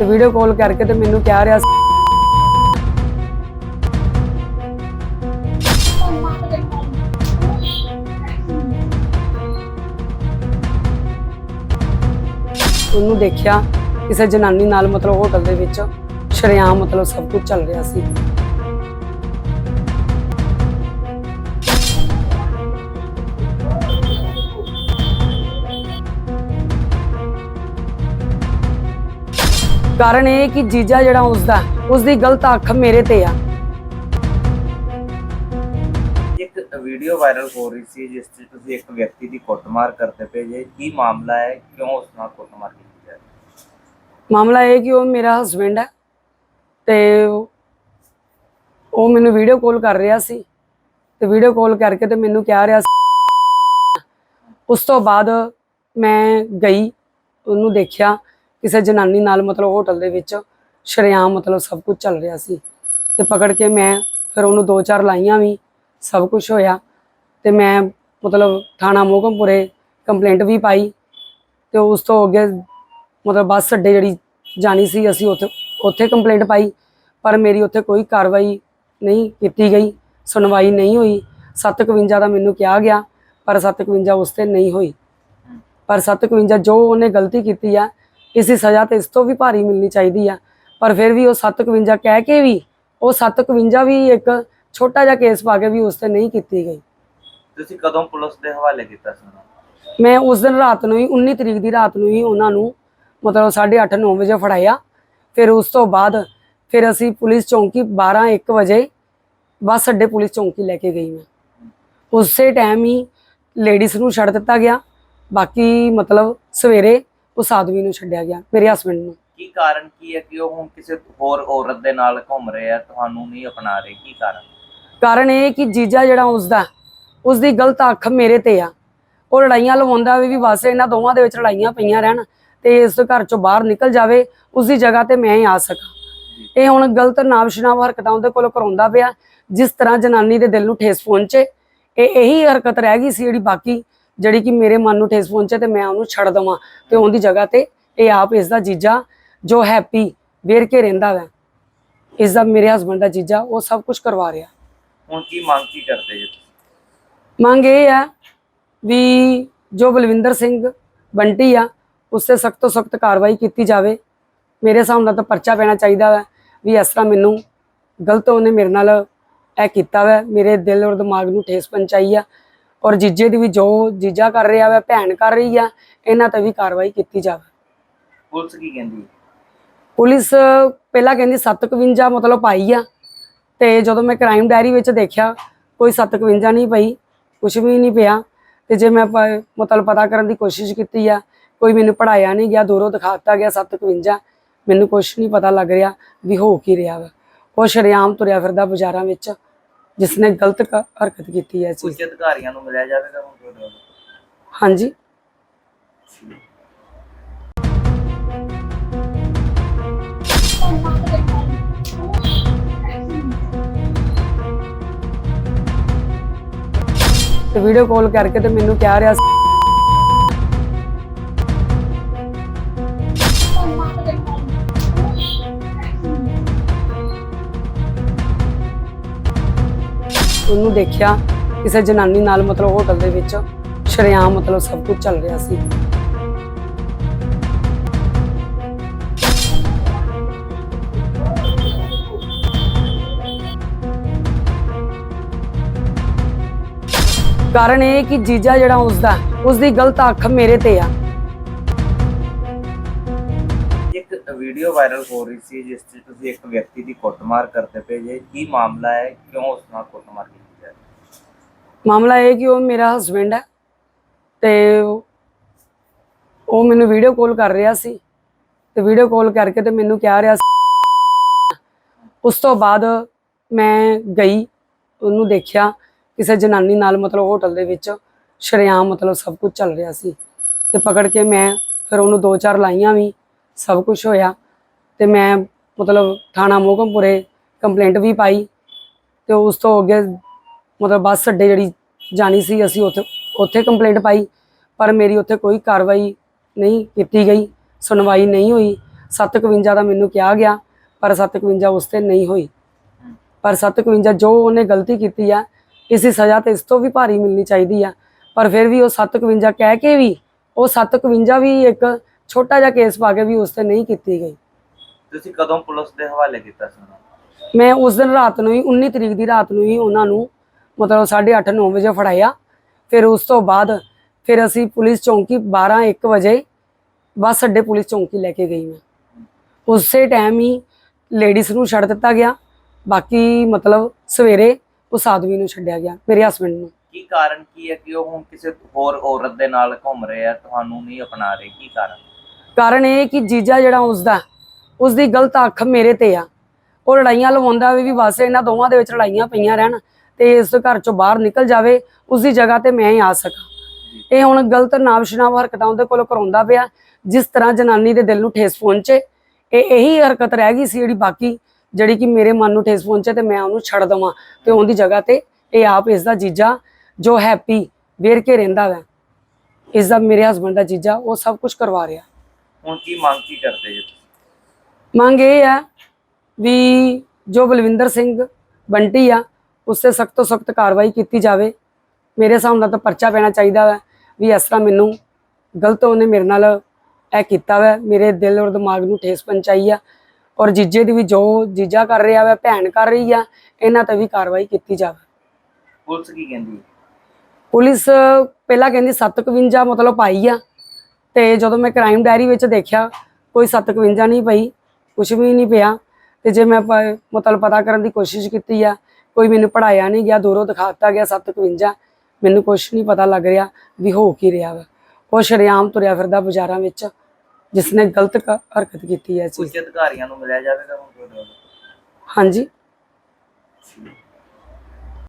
ਤੇ video call ਕਰਕੇ ਤੇ ਮੈਨੂੰ ਕਹਿ ਰਿਹਾ ਸੀ। ਉਹਨੂੰ ਦੇਖਿਆ ਕਿਸੇ ਜਨਾਨੀ ਨਾਲ ਮਤਲਬ ਹੋਟਲ ਦੇ ਵਿੱਚ, ਸ਼ਰੇਆਮ ਮਤਲਬ ਸਭ ਕੁਝ ਚੱਲ ਰਿਹਾ ਸੀ। ਕਾਰਨ ਇਹ ਕਿ ਜੀਜਾ ਜਿਹੜਾ ਉਸਦਾ ਉਸਦੀ ਗਲਤ ਅੱਖ ਮੇਰੇ ਤੇ ਆ। ਇੱਕ ਵੀਡੀਓ ਵਾਇਰਲ ਹੋ ਰਹੀ ਸੀ ਜਿਸ 'ਚ ਤੁਸੀਂ ਇੱਕ ਵਿਅਕਤੀ ਦੀ ਕੁੱਟਮਾਰ ਕਰਦੇ ਪਏ ਜੇ। ਕੀ ਮਾਮਲਾ ਹੈ? ਕਿਉਂ ਉਸ ਨਾਲ ਕੁੱਟਮਾਰ ਕੀਤੀ ਜਾ ਰਹੀ ਹੈ? ਮਾਮਲਾ ਇਹ ਕਿ ਉਹ ਮੇਰਾ ਹਸਬੰਡ ਹੈ ਤੇ ਉਹ ਮੈਨੂੰ ਵੀਡੀਓ ਕਾਲ ਕਰ ਰਿਹਾ ਸੀ। ਤੇ ਵੀਡੀਓ ਕਾਲ ਕਰਕੇ ਤੇ ਮੈਨੂੰ ਕਹਿ ਰਿਹਾ ਸੀ। ਉਸ ਤੋਂ ਬਾਅਦ ਮੈਂ ਗਈ ਉਹਨੂੰ ਦੇਖਿਆ। ਕਿਸੇ ਜਨਾਨੀ ਨਾਲ ਮਤਲਬ ਹੋਟਲ ਦੇ ਵਿੱਚ ਸ਼ਰੇਆਮ ਮਤਲਬ ਸਭ ਕੁਝ ਚੱਲ ਰਿਹਾ ਸੀ। ਤੇ ਪਕੜ ਕੇ ਮੈਂ ਫਿਰ ਉਹਨੂੰ ਦੋ ਚਾਰ ਲਾਈਆਂ ਵੀ, ਸਭ ਕੁਝ ਹੋਇਆ। ਤੇ ਮੈਂ ਮਤਲਬ ਥਾਣਾ ਮੋਹਕਮਪੁਰੇ ਕੰਪਲੇਂਟ ਵੀ ਪਾਈ। ਤੇ ਉਸ ਤੋਂ ਅੱਗੇ ਮਤਲਬ ਬੱਸ ਅੱਡੇ ਜਿਹੜੀ ਜਾਣੀ ਸੀ, ਅਸੀਂ ਉੱਥੇ ਉੱਥੇ ਕੰਪਲੇਂਟ ਪਾਈ। ਪਰ ਮੇਰੀ ਉੱਥੇ ਕੋਈ ਕਾਰਵਾਈ ਨਹੀਂ ਕੀਤੀ ਗਈ, ਸੁਣਵਾਈ ਨਹੀਂ ਹੋਈ। 751 ਦਾ ਮੈਨੂੰ ਕਿਹਾ ਗਿਆ, ਪਰ 751 ਉਸ ਤੇ ਨਹੀਂ ਹੋਈ। ਪਰ 751 ਜੋ ਉਹਨੇ ਗਲਤੀ ਕੀਤੀ ਆ ਇਸ ਦੀ ਸਜ਼ਾ ਤੇ ਇਸ ਤੋਂ ਵੀ ਭਾਰੀ ਮਿਲਣੀ ਚਾਹੀਦੀ ਆ। ਪਰ ਫਿਰ ਵੀ ਉਹ 751 ਕਹਿ ਕੇ ਵੀ ਉਹ 751 ਵੀ ਇੱਕ ਛੋਟਾ ਜਿਹਾ ਕੇਸ ਪਾ ਕੇ ਵੀ ਉਸ ਤੇ ਨਹੀਂ ਕੀਤੀ ਗਈ। ਤੁਸੀਂ ਕਦੋਂ ਪੁਲਿਸ ਦੇ ਹਵਾਲੇ ਕੀਤਾ ਸੀ? ਮੈਂ ਉਸ ਦਿਨ ਰਾਤ ਨੂੰ ਹੀ 19 ਤਰੀਕ ਦੀ ਰਾਤ ਨੂੰ ਹੀ ਉਹਨਾਂ ਨੂੰ ਮਤਲਬ 8:30 9 ਵਜੇ ਫੜਾਇਆ। ਫਿਰ ਉਸ ਤੋਂ ਬਾਅਦ ਫਿਰ ਅਸੀਂ ਪੁਲਿਸ ਚੌਂਕੀ 12 1 ਵਜੇ ਬੱਸ ਅੱਡੇ ਪੁਲਿਸ ਚੌਂਕੀ ਲੈ ਕੇ ਗਈ ਮੈਂ। ਉਸੇ ਟਾਈਮ ਹੀ ਲੇਡੀਜ਼ ਨੂੰ ਛੱਡ ਦਿੱਤਾ ਗਿਆ। ਬਾਕੀ ਮਤਲਬ ਸਵੇਰੇ ਉਸ ਆਦਮੀ ਨੂੰ ਛੱਡਿਆ ਗਿਆ ਮੇਰੇ ਹਸਬੰਡ ਨੂੰ। ਕੀ ਕਾਰਨ ਕੀ ਹੈ ਕਿ ਉਹ ਹੁਣ ਕਿਸੇ ਹੋਰ ਔਰਤ ਦੇ ਨਾਲ ਘੁੰਮ ਰਹੇ ਆ ਤੁਹਾਨੂੰ ਨਹੀਂ ਅਪਣਾ ਰਹੇ? ਕੀ ਕਾਰਨ? ਕਾਰਨ ਇਹ ਕਿ ਜੀਜਾ ਜਿਹੜਾ ਉਸਦਾ ਉਸਦੀ ਗਲਤ ਅੱਖ ਮੇਰੇ ਤੇ ਆ। ਉਹ ਲੜਾਈਆਂ ਲਵਾਉਂਦਾ ਵੀ ਵੀ ਬਸ ਇਹਨਾਂ ਦੋਵਾਂ ਦੇ ਵਿੱਚ ਲੜਾਈਆਂ ਪਈਆਂ ਰਹਿਣ ਤੇ ਇਸ ਘਰ ਚੋਂ ਬਾਹਰ ਨਿਕਲ ਜਾਵੇ ਉਸਦੀ ਜਗ੍ਹਾ ਤੇ ਮੈਂ ਹੀ ਆ ਸਕਾਂ। ਇਹ ਹੁਣ ਗਲਤ ਨਾਮਸ਼ਨਾਮ ਹਰਕਤਾਂ ਉਹਦੇ ਕੋਲੋਂ ਕਰਾਉਂਦਾ ਪਿਆ ਜਿਸ ਤਰ੍ਹਾਂ ਜਨਾਨੀ ਦੇ ਦਿਲ ਨੂੰ ਠੇਸ ਪਹੁੰਚੇ। ਇਹ ਇਹੀ ਹਰਕਤ ਰਹਿ ਗਈ ਸੀ ਜਿਹੜੀ ਬਾਕੀ ਜਿਹੜੀ ਕਿ ਮੇਰੇ ਮਨ ਨੂੰ ਠੇਸ ਪਹੁੰਚੇ ਤੇ ਮੈਂ ਉਹਨੂੰ ਛੱਡ ਦਵਾਂ ਤੇ ਉਹਦੀ ਜਗ੍ਹਾ ਤੇ ਇਹ ਆਪ ਇਸ ਦਾ ਜੀਜਾ ਜੋ ਹੈਪੀ ਵੇਰ ਕੇ ਰਹਿੰਦਾ ਵਾ ਇਸ ਦਾ ਮੇਰੇ ਹਸਬੰਡ ਦਾ ਜੀਜਾ ਉਹ ਸਭ ਕੁਝ ਕਰਵਾ ਰਿਹਾ। ਹੁਣ ਕੀ ਮੰਗ ਕੀ ਕਰਦੇ ਜੀ? ਮੰਗ ਇਹ ਹੈ ਵੀ ਜੋ ਬਲਵਿੰਦਰ ਸਿੰਘ ਬੰਟੀ ਆ ਉਸ ਤੇ ਸਖਤ ਤੋਂ ਸਖਤ ਕਾਰਵਾਈ ਕੀਤੀ ਜਾਵੇ। ਮੇਰੇ ਹਿਸਾਬ ਨਾਲ ਤਾਂ ਪਰਚਾ ਪੈਣਾ ਚਾਹੀਦਾ ਹੈ ਵੀ ਇਸ ਤਰ੍ਹਾਂ ਮੈਨੂੰ ਗਲਤ ਉਹਨੇ ਮੇਰੇ ਨਾਲ ਇਹ ਕੀਤਾ ਵਾ ਮੇਰੇ ਦਿਲ ਔਰ ਦਿਮਾਗ ਨੂੰ ਠੇਸ ਪਹੁੰਚਾਈ ਆ। ਔਰ ਜੀਜੇ ਦੀ ਵੀ ਜੋ ਜੀਜਾ ਕਰ ਰਿਹਾ ਵਾ ਭੈਣ ਕਰ ਰਹੀ ਆ ਇਹਨਾਂ ਤੇ ਵੀ ਕਾਰਵਾਈ ਕੀਤੀ ਜਾਵੇ ਪੁਲਿਸ ਕੀ ਕਹਿੰਦੀ? ਪੁਲਿਸ ਪਹਿਲਾਂ ਕਹਿੰਦੀ 751 ਮਤਲਬ ਪਾਈ ਆ ਤੇ ਜਦੋਂ ਮੈਂ ਕ੍ਰਾਈਮ ਡਾਇਰੀ ਵਿੱਚ ਦੇਖਿਆ ਕੋਈ 751 ਨਹੀਂ ਪਈ ਕੁਝ ਵੀ ਨਹੀਂ ਪਿਆ ਤੇ ਜੇ ਮੈਂ ਮਤਲਬ ਪਤਾ ਕਰਨ ਦੀ ਕੋਸ਼ਿਸ਼ ਕੀਤੀ ਆ ਕੋਈ ਮੈਨੂੰ ਪੜਾਇਆ ਨਹੀਂ ਗਿਆ ਦੂਰੋਂ ਦਿਖਾਤਾ ਗਿਆ 751 ਮੈਨੂੰ ਕੁਝ ਨਹੀਂ ਪਤਾ ਲੱਗ ਰਿਹਾ ਵੀ ਹੋ ਕੀ ਰਿਹਾ ਵਾ ਉਹ ਸ਼ਰੇਆਮ ਤੁਰਿਆ ਫਿਰਦਾ ਬਾਜ਼ਾਰਾਂ ਵਿੱਚ ਜਿਸ ਨੇ ਗਲਤ ਕ- ਹਰਕਤ ਕੀਤੀ ਹੈ ਚੀਜ਼ ਉੱਚ ਅਧਿਕਾਰੀਆਂ ਨੂੰ ਮਿਲਿਆ ਜਾਵੇਗਾ ਹੁਣ ਤੁਹਾਡੇ ਵੱਲੋਂ? ਹਾਂਜੀ। ਤੇ ਵੀਡੀਓ ਕਾਲ ਕਰਕੇ ਤੇ ਮੈਨੂੰ ਕਹਿ ਰਿਹਾ ਸੀ ਉਹਨੂੰ ਦੇਖਿਆ, ਕਿਸੇ ਜਨਾਨੀ ਨਾਲ ਮਤਲਬ ਹੋਟਲ ਦੇ ਵਿੱਚ ਸ਼ਰੇਆਮ ਮਤਲਬ ਸਭ ਕੁਝ ਚੱਲ ਰਿਹਾ ਸੀ। ਕਾਰਨ ਇਹ ਕਿ ਜੀਜਾ ਜਿਹੜਾ ਉਸਦਾ, ਉਸਦੀ ਗਲਤ ਅੱਖ ਮੇਰੇ ਤੇ ਆ। ਇੱਕ ਵੀਡੀਓ ਵਾਇਰਲ ਹੋ ਰਹੀ ਸੀ, ਜਿਸ 'ਚ ਤੁਸੀਂ ਇੱਕ ਵਿਅਕਤੀ ਦੀ ਕੁੱਟਮਾਰ ਕਰਦੇ ਪਏ ਜੇ। ਕੀ ਮਾਮਲਾ ਹੈ? ਕਿਉਂ ਉਸ ਨਾਲ ਕੁੱਟਮਾਰ ਕੀਤੀ? ਮਾਮਲਾ ਇਹ ਕਿ ਉਹ ਮੇਰਾ ਹਸਬੰਡ ਹੈ ਤੇ ਉਹ ਮੈਨੂੰ ਵੀਡੀਓ ਕਾਲ ਕਰ ਰਿਹਾ ਸੀ ਤੇ ਵੀਡੀਓ ਕਾਲ ਕਰਕੇ ਤੇ ਮੈਨੂੰ ਕਹਿ ਰਿਹਾ ਸੀ। ਉਸ ਤੋਂ ਬਾਅਦ ਮੈਂ ਗਈ, ਉਹਨੂੰ ਦੇਖਿਆ, ਕਿਸੇ ਜਨਾਨੀ ਨਾਲ ਮਤਲਬ ਹੋਟਲ ਦੇ ਵਿੱਚ ਸ਼ਰੇਆਮ ਮਤਲਬ ਸਭ ਕੁਝ ਚੱਲ ਰਿਹਾ ਸੀ। ਤੇ ਪਕੜ ਕੇ ਮੈਂ ਫਿਰ ਉਹਨੂੰ ਦੋ ਚਾਰ ਲਾਈਆਂ ਵੀ, ਸਭ ਕੁਝ ਹੋਇਆ ਤੇ ਮੈਂ ਮਤਲਬ ਥਾਣਾ ਮੋਗਮਪੁਰੇ ਕੰਪਲੇਂਟ ਵੀ ਪਾਈ ਤੇ ਉਸ ਤੋਂ ਅੱਗੇ ਮਤਲਬ ਬੱਸ ਅੱਡੇ ਜਿਹੜੀ ਜਾਣੀ ਸੀ ਅਸੀਂ ਉੱਥੇ ਉੱਥੇ ਕੰਪਲੇਂਟ ਪਾਈ ਪਰ ਮੇਰੀ ਉੱਥੇ ਕੋਈ ਕਾਰਵਾਈ ਨਹੀਂ ਕੀਤੀ ਗਈ ਸੁਣਵਾਈ ਨਹੀਂ ਹੋਈ। 751 ਦਾ ਮੈਨੂੰ ਕਿਹਾ ਗਿਆ ਪਰ 751 ਉਸ ਤੇ ਨਹੀਂ ਹੋਈ। ਪਰ 751 ਜੋ ਉਹਨੇ ਗਲਤੀ ਕੀਤੀ ਆ ਇਸ ਦੀ ਸਜ਼ਾ ਤੇ ਇਸ ਤੋਂ ਵੀ ਭਾਰੀ ਮਿਲਣੀ ਚਾਹੀਦੀ ਆ। ਪਰ ਫਿਰ ਵੀ ਉਹ 751 ਕਹਿ ਕੇ ਵੀ ਉਹ 751 ਵੀ ਇੱਕ ਛੋਟਾ ਜਿਹਾ ਕੇਸ ਪਾ ਕੇ ਵੀ ਉਸ ਤੇ ਨਹੀਂ ਕੀਤੀ ਗਈ। ਤੁਸੀਂ ਕਦੋਂ ਪੁਲਿਸ ਦੇ ਹਵਾਲੇ ਕੀਤਾ ਸੀ? ਮੈਂ ਉਸ ਦਿਨ ਰਾਤ ਨੂੰ ਹੀ 19 ਤਰੀਕ ਦੀ ਰਾਤ ਨੂੰ ਹੀ ਉਹਨਾਂ ਨੂੰ ਮਤਲਬ 8:30 9 ਵਜੇ ਫੜਾਇਆ। ਫਿਰ ਉਸ ਤੋਂ ਬਾਅਦ ਫਿਰ ਅਸੀਂ ਪੁਲਿਸ ਚੌਂਕੀ 12 1 ਵਜੇ ਬੱਸ ਅੱਡੇ ਪੁਲਿਸ ਚੌਂਕੀ ਲੈ ਕੇ ਗਈ ਮੈਂ। ਉਸੇ ਟਾਈਮ ਹੀ ਲੇਡੀਜ਼ ਨੂੰ ਛੱਡ ਦਿੱਤਾ ਗਿਆ। ਬਾਕੀ ਮਤਲਬ ਸਵੇਰੇ ਉਸ ਆਦਮੀ ਨੂੰ ਛੱਡਿਆ ਗਿਆ ਮੇਰੇ ਹਸਬੰਡ ਨੂੰ। ਕੀ ਕਾਰਨ ਕੀ ਹੈ ਕਿ ਉਹ ਹੁਣ ਕਿਸੇ ਹੋਰ ਔਰਤ ਦੇ ਨਾਲ ਘੁੰਮ ਰਹੇ ਆ ਤੁਹਾਨੂੰ ਨਹੀਂ ਅਪਣਾ ਰਹੇ? ਕੀ ਕਾਰਨ? ਕਾਰਨ ਇਹ ਕਿ ਜੀਜਾ ਜਿਹੜਾ ਉਸਦਾ ਉਸ ਦੀ ਗਲਤ ਅੱਖ ਮੇਰੇ ਤੇ ਆ। ਉਹ ਲੜਾਈਆਂ ਲਵਾਉਂਦਾ ਵੀ ਵੀ ਬਸ ਇਹਨਾਂ ਦੋਵਾਂ ਦੇ ਵਿੱਚ ਲੜਾਈਆਂ ਪਈਆਂ ਰਹਿਣ। ਤੇ ਇਸ ਘਰ ਚੋਂ ਬਾਹਰ ਨਿਕਲ ਜਾਵੇ ਉਸ ਦੀ ਜਗ੍ਹਾ ਤੇ ਮੈਂ ਹੀ ਆ ਸਕਾਂ। ਇਹ ਹੁਣ ਗਲਤ ਨਾਮਸ਼ਨਾਮ ਹਰਕਤਾਂ ਉਹਦੇ ਕੋਲੋਂ ਕਰਾਉਂਦਾ ਪਿਆ ਜਿਸ ਤਰ੍ਹਾਂ ਜਨਾਨੀ ਦੇ ਦਿਲ ਨੂੰ ਠੇਸ ਪਹੁੰਚੇ। ਇਹ ਇਹੀ ਹਰਕਤ ਰਹਿ ਗਈ ਸੀ ਜਿਹੜੀ ਬਾਕੀ ਜਿਹੜੀ ਕਿ ਮੇਰੇ ਮਨ ਨੂੰ ਠੇਸ ਪਹੁੰਚੇ ਤੇ ਮੈਂ ਉਹਨੂੰ ਛੱਡ ਦਵਾਂ ਤੇ ਉਹਦੀ ਜਗ੍ਹਾ ਤੇ ਇਹ ਆਪ ਇਸ ਦਾ ਜੀਜਾ ਜੋ ਹੈਪੀ ਵੇਰ ਕੇ ਰਹਿੰਦਾ ਵਾ ਇਸ ਦਾ ਮੇਰੇ ਹਸਬੰਡ ਦਾ ਜੀਜਾ ਉਹ ਸਭ ਕੁਝ ਕਰਵਾ ਰਿਹਾ। ਹੁਣ ਕੀ ਮੰਗ ਕੀ ਕਰਦੇ ਜੀ? ਮੰਗ ਇਹ ਹੈ ਵੀ ਜੋ ਬਲਵਿੰਦਰ ਸਿੰਘ ਬੰਟੀ ਆ ਉਸ ਤੇ ਸਖਤ ਤੋਂ ਸਖਤ ਕਾਰਵਾਈ ਕੀਤੀ ਜਾਵੇ। ਮੇਰੇ ਹਿਸਾਬ ਨਾਲ ਤਾਂ ਪਰਚਾ ਪੈਣਾ ਚਾਹੀਦਾ ਹੈ ਵੀ ਇਸ ਤਰ੍ਹਾਂ ਮੈਨੂੰ ਗਲਤ ਉਹਨੇ ਮੇਰੇ ਨਾਲ ਇਹ ਕੀਤਾ ਵਾ। ਮੇਰੇ ਦਿਲ ਔਰ ਦਿਮਾਗ ਨੂੰ ਠੇਸ ਪਹੁੰਚਾਈ ਆ। ਔਰ ਜੀਜੇ ਦੀ ਵੀ ਜੋ ਜੀਜਾ ਕਰ ਰਿਹਾ ਵਾ ਭੈਣ ਕਰ ਰਹੀ ਆ ਇਹਨਾਂ ਤੇ ਵੀ ਕਾਰਵਾਈ ਕੀਤੀ ਜਾਵੇ। ਪੁਲਿਸ ਕੀ ਕਹਿੰਦੀ ਹੈ? ਪੁਲਿਸ ਪਹਿਲਾਂ ਕਹਿੰਦੀ 751 ਮਤਲਬ ਪਾਈ ਆ। ਤੇ ਜਦੋਂ ਮੈਂ ਕ੍ਰਾਈਮ ਡਾਇਰੀ ਵਿੱਚ ਦੇਖਿਆ ਕੋਈ 751 ਨਹੀਂ ਪਈ ਕੁਝ ਵੀ ਨਹੀਂ ਪਿਆ। ਤੇ ਜੇ ਮੈਂ ਪ- ਮਤਲਬ ਪਤਾ ਕਰਨ ਦੀ ਕੋਸ਼ਿਸ਼ ਕੀਤੀ ਆ ਕੋਈ ਮੈਨੂੰ ਪੜਾਇਆ ਨਹੀਂ ਗਿਆ ਦੂਰੋਂ ਦਿਖਾਤਾ ਗਿਆ 751 ਮੈਨੂੰ ਕੁਝ ਨਹੀਂ ਪਤਾ ਲੱਗ ਰਿਹਾ ਵੀ ਹੋ ਕੀ ਰਿਹਾ ਵਾ। ਉਹ ਸ਼ਰੇਆਮ ਤੁਰਿਆ ਫਿਰਦਾ ਬਾਜ਼ਾਰਾਂ ਵਿੱਚ ਜਿਸ ਨੇ ਗਲਤ ਕ- ਹਰਕਤ ਕੀਤੀ ਹੈ ਇਸ ਚੀਜ਼ ਉੱਚ ਅਧਿਕਾਰੀਆਂ ਨੂੰ ਮਿਲਿਆ ਜਾਵੇਗਾ ਹੁਣ ਤੁਹਾਡੇ ਵੱਲੋਂ? ਹਾਂਜੀ।